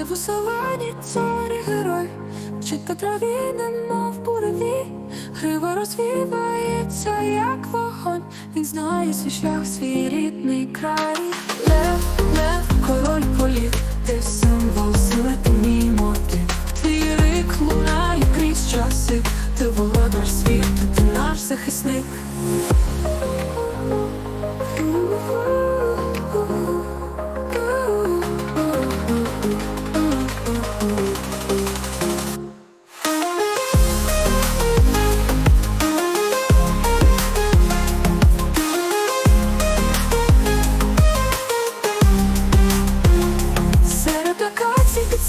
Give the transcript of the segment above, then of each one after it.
Лев у савані, цар герой, по траві, немов буреві, Грива розвівається, як вогонь, Він знає свій шлях, свій рідний край. Лев, лев, король політ, ти символ сили, ти мій мотив. Твій рик лунає крізь часи, ти володар світу, ти наш захисник.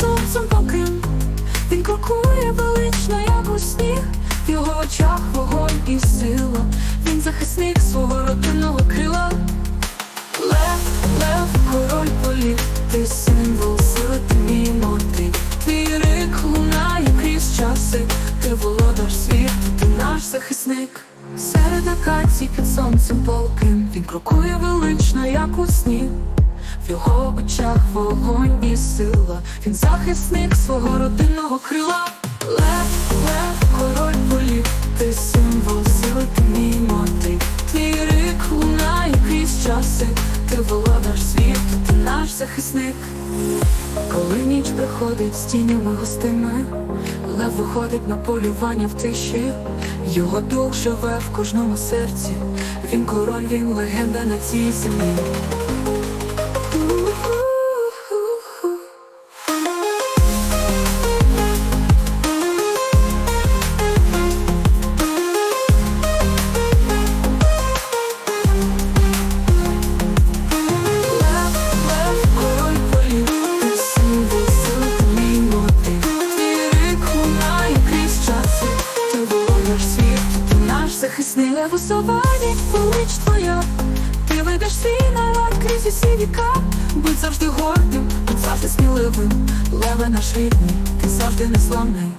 Сонцем поким Він крокує велично, як у сніг В його очах вогонь і сила. Він захисник свого родинного крила. Лев, лев, король політ. Ти символ сили, ти мій мотив. Твій рик лунає крізь часи. Ти володар світу, ти наш захисник. Серед акацій під сонцем полким. Він крокує велично, як у сніг в його очах вогонь і сила, він захисник свого родинного крила. Лев, лев, король політ, ти символ сили, ти мій мотив. Твій рик лунає крізь часи, ти володар світу, ти наш захисник. Коли ніч приходить з тінями густими, лев виходить на полювання в тиші, його дух живе в кожному серці. Він король, він легенда на цій землі. Ти в усовані, велич твоя. Ти ведеш свій народ крізь усі віка, будь завжди гордим, будь завжди сміливим. Леве наш рідний, ти завжди незламний.